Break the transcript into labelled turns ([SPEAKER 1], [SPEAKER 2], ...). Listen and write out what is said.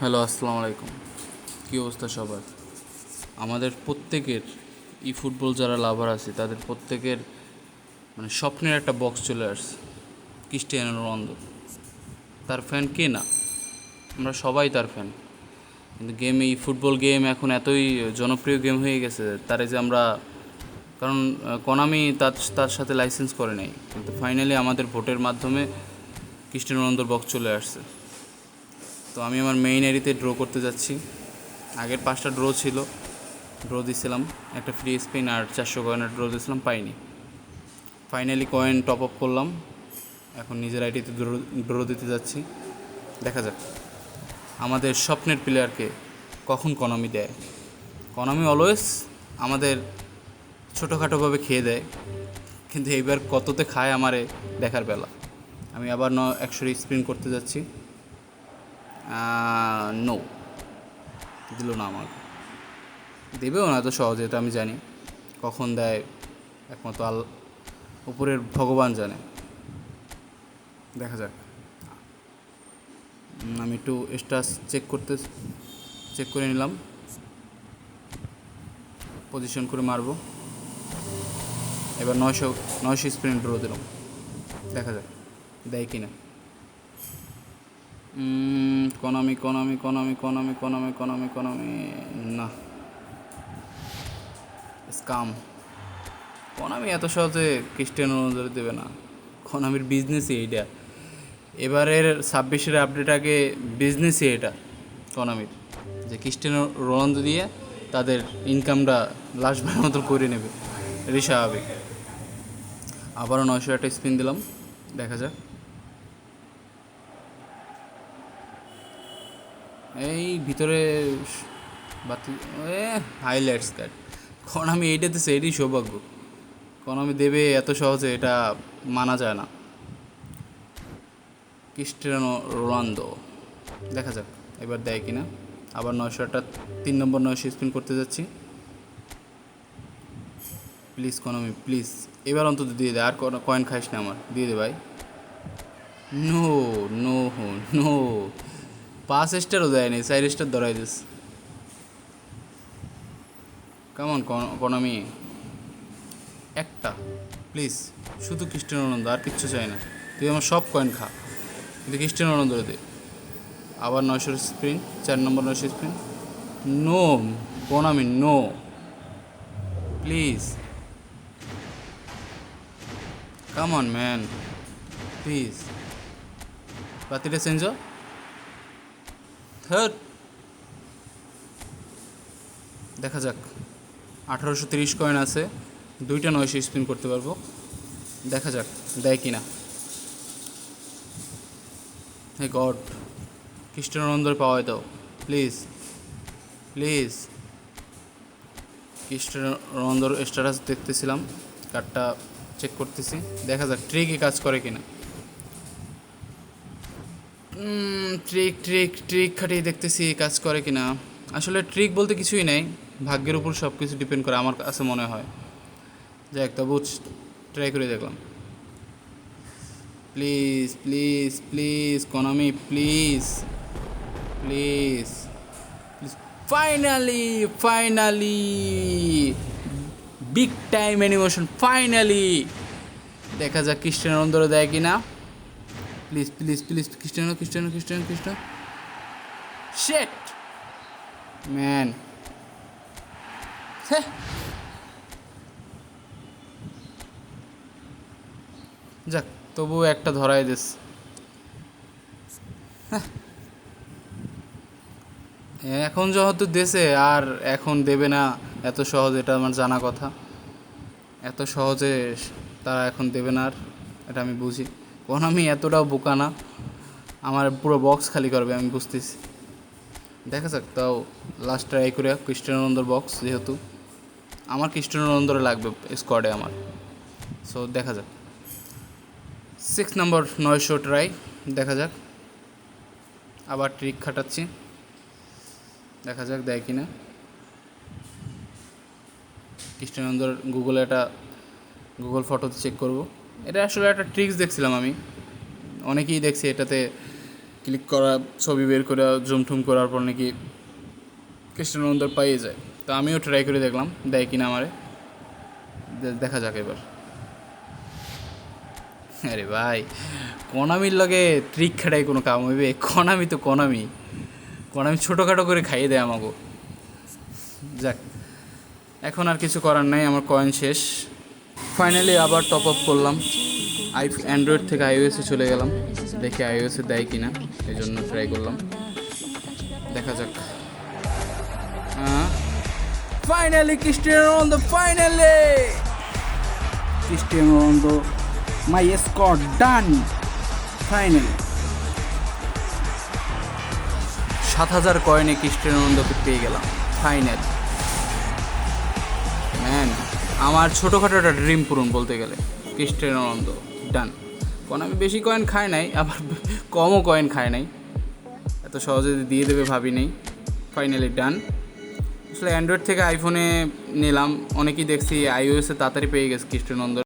[SPEAKER 1] Hello, আসসালামু আলাইকুম। কী অবস্থা সবার? আমাদের প্রত্যেকের, ই ফুটবল যারা লাভার আছে, তাদের প্রত্যেকের মানে স্বপ্নের একটা বক্স চলে আসছে, ক্রিস্টিয়ানো রোনালদো। তার ফ্যান কে না? আমরা সবাই তার ফ্যান কিন্তু গেম এই ফুটবল গেম এখন এতই জনপ্রিয় গেম হয়ে গেছে, তারে যে আমরা, কারণ কনামি তার তার সাথে লাইসেন্স করে নাই। কিন্তু ফাইনালি আমাদের ভোটের মাধ্যমে ক্রিস্টিয়ানো রোনালদোর বক্স চলে আসছে। তো আমি আমার মেইন এরিতে ড্র করতে যাচ্ছি। আগের পাঁচটা ড্র ছিল। ড্র দিছিলাম। একটা ফ্রি স্পিন আর চারশো কয়েনের ড্র দিয়েছিলাম পাইনি। ফাইনালি কয়েন টপ আপ করলাম। এখন নিজের আইডিতে ড্র দিতে যাচ্ছি। দেখা যাক। আমাদের স্বপ্নের প্লেয়ারকে কখন কনমি দেয়? কনমি অলওয়েজ আমাদের ছোটোখাটোভাবে খেয়ে দেয়। কিন্তু এইবার কততে খায় আমারে দেখার বেলা। আমি আবার ন একশো স্প্রিন করতে যাচ্ছি। নো দিল না আমাকে। দেবেও না এত সহজে, এটা আমি জানি। কখন দেয়, একমাত্র আল, উপরের ভগবান জানে। দেখা যাক। আমি একটু স্টাস চেক করতে চেক করে নিলাম। পজিশন করে মারবো। এবার নয়শো নয়শো স্প্রিন্ট ড্র দিলাম। দেখা যাক, দেয় কি না কনামি কনামি কনামি কনামি কনামি কনামি কনামি না। স্কাম কনামি এত সহজে খ্রিস্টানো রোনালদো দেবে না। কনামির বিজনেসই এইটা। এবারের ছাব্বিশের আপডেট আগে বিজনেসই এটা কনামির যে খ্রিস্টানো রোনালদো দিয়ে তাদের ইনকামটা ভাড়ার মতো করে নেবে। এটাই স্বাভাবিক আবারও নয়শো একটা স্পিন দিলাম। দেখা যাক। এই ভিতরে বাতি এ হাইলাইটস কাট কারণ আমি এইটাতে এটাই সৌভাগ্য। কারণ আমি দেবে এত সহজে, এটা মানা যায় না। Cristiano Ronaldo. দেখা যাক, এবার দেয় কিনা। আবার নয়শো একটা তিন নম্বর নয়শো স্পিন করতে যাচ্ছি। প্লিজ কনমি প্লিজ এবার অন্তত দিয়ে দে, আর কয়েন খাইস না আমার। দিয়ে দে ভাই। নো নো নো পাঁচ স্টারও দেয়নি চার স্টার ধরাই দিস। কেমন কনমি একটা প্লিজ শুধু খ্রিস্টান আনন্দ আর কিচ্ছু চাই না। তুই আমার সব কয়েন খা। কিন্তু খ্রিস্টান আনন্দ দে। আবার নয়শো স্প্রিন চার নম্বর নয়শো স্প্রিন no Konami no please come on man please বাতিটা change third দেখা যাক। আঠারোশো তিরিশ কয়েন আছে। দুইটা নয়শো স্পিন করতে পারব। দেখা যাক, দেয় কি না হে গড রোনালদোর পাওয়া দাও। Please please. রোনালদোর স্ট্যাটাস দেখতেছিলাম। কার্ডটা চেক করতেছি। দেখা যাক ট্রিকই কাজ করে কিনা। ট্রিক ট্রিক ট্রিক খাটিয়ে দেখতেছি কাজ করে কিনা। আসলে ট্রিক বলতে কিছুই নেই। ভাগ্যের উপর সব কিছু ডিপেন্ড করে আমার কাছে মনে হয়। যাক, তবু ট্রাই করে দেখলাম। Please please please Konami please please finally finally big time animation finally দেখা যাক খ্রিস্টান অন্দর দেয় কি না please please please Cristiano Cristiano Cristiano খ্রিস্টান শেট ম্যান হ্যাঁ যাক তবু একটা ধরাই দিস। হ্যাঁ। এখন যেহেতু দেশে, আর এখন দেবে না, এত সহজ, এটা আমার জানা কথা। এত সহজে তারা এখন দেবে না আর, এটা আমি বুঝি। কোন আমি এতটাও বোকা না। আমার পুরো বক্স খালি করবে, আমি বুঝতেছি। দেখা যাক, তাও লাস্ট ট্রাই করে খ্রিস্টানন্দর বক্স যেহেতু। আমার খ্রিস্টানন্দরে লাগবে স্কোয়াডে আমার। সো দেখা যাক। সিক্স নম্বর নয়শো ট্রাই দেখা যাক। আবার ট্রিক খাটাচ্ছি। দেখা যাক, দেয় কি না কৃষ্ণানন্দর গুগলে একটা গুগল ফটোতে চেক করব। এটা আসলে একটা ট্রিক্স দেখছিলাম আমি। অনেকেই দেখছি এটাতে ক্লিক করা, ছবি বের করে জুম টুম করার পর নাকি রোনালদোর পাইয়ে যায়। তো আমিও ট্রাই করে দেখলাম, দেয় কিনা আমারে। দেখা যাক এবার। আরে ভাই, কনামির লগে ট্রিক খেটাই কোনো কাম হইবে কনামি তো কনামি। কনামি ছোটোখাটো করে খাইয়ে দেয় আমাকে যাক, এখন আর কিছু করার নাই, আমার কয়েন শেষ। ফাইনালি আবার টপ আপ করলাম। আই অ্যান্ড্রয়েড থেকে আইওএসে চলে গেলাম। দেখি আইওএসে দেয় কিনা এই জন্য ট্রাই করলাম। দেখা যাক। Finally Cristiano Ronaldo finally Cristiano Ronaldo my Scott done finally সাত হাজার কয়েনে রোনালদোকে পেয়ে গেলাম ফাইনাল ম্যান আমার ছোটোখাটো একটা ড্রিম পূরণ বলতে গেলে। কৃষ্ণানন্দ ডান কারণ আমি বেশি কয়েন খাই নাই, আবার কমও কয়েন খাই নাই। এত সহজে দিয়ে দেবে ভাবি নেই। ফাইনালি ডান আসলে অ্যান্ড্রয়েড থেকে আইফোনে নিলাম, অনেকেই দেখছি আইওএসে তাড়াতাড়ি পেয়ে গেছে রোনালদো